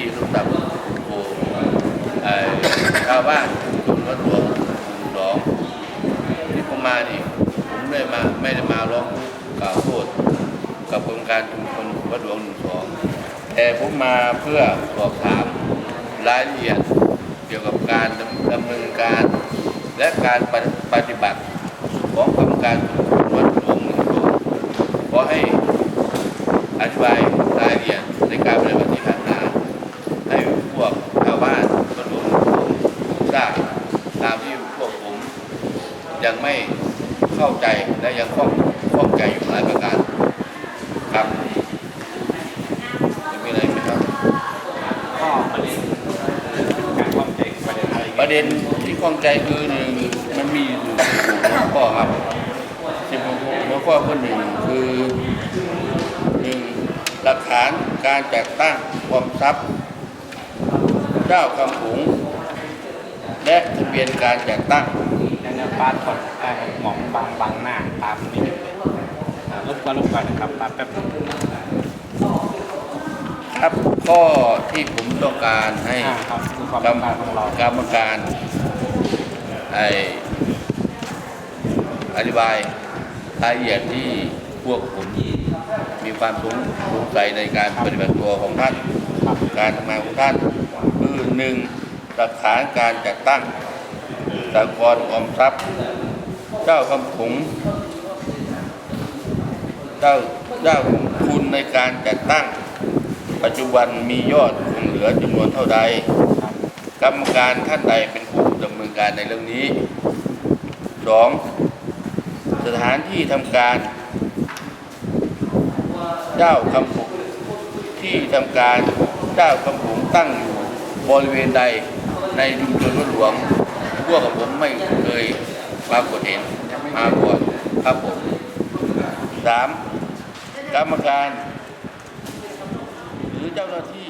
ที่รู้ตับโกชาวบ้านจุ่มวัดหลวงหลองที่ผมมานี่ผมไม่มาไม่ได้มาร้องกล่าวโทษกับโครงการชุมชนวัดหลวงหนึ่งสองแต่ผมมาเพื่อสอบถามรายละเอียดเกี่ยวกับการดำเนินการ และการปฏิบัติของโครงการชุมชนวัดหลวงหนึ่งสองขอให้ ยังไม่เข้าใจและยังข้องข้องใจอยู่หลายประการครับยังมีอะไรไหมครับก็ประเด็นการความใจประเด็นอะไรประเด็นที่ข้องใจคือหนึ่งมันมีอยู่หัวข้อครับสิบหัวข้อข้อหนึ่งคือหนึ่งหลักฐานการจัดตั้งความทรัพย์ เจ้าคำผงและทะเบียนการจัดตั้งยังจะ ปาถอดไอหมองบางบางหน้าตามนี่อ่ารบกวนรบกวนนะครับปาแป๊บครับข้อที่ผมต้องการให้กรรมการของเรากรรมการไออธิบายรายละเอียดที่พวกผมมีความสงสงสัยในการปฏิบัติตัวของท่าน การทำงานของท่านคือหนึ่งหลักฐานการจัดตั้ง สากลออมทรัพย์ เจ้าคำผงเจ้าเจ้าคุณในการจัดตั้ง ปัจจุบันมียอดคงเหลือจำนวนเท่าใดกรรมการท่านใดเป็นผู้ดำเนินการในเรื่องนี้สองสถานที่ทำการ เจ้าคำผงที่ทำการเจ้าคำผงตั้งอยู่บริเวณใดในชุมชนวัดหลวง พวกกับผมไม่เคยปรากฏเห็นมาบวชครับผมสามกรรมการ หรือเจ้าหน้าที่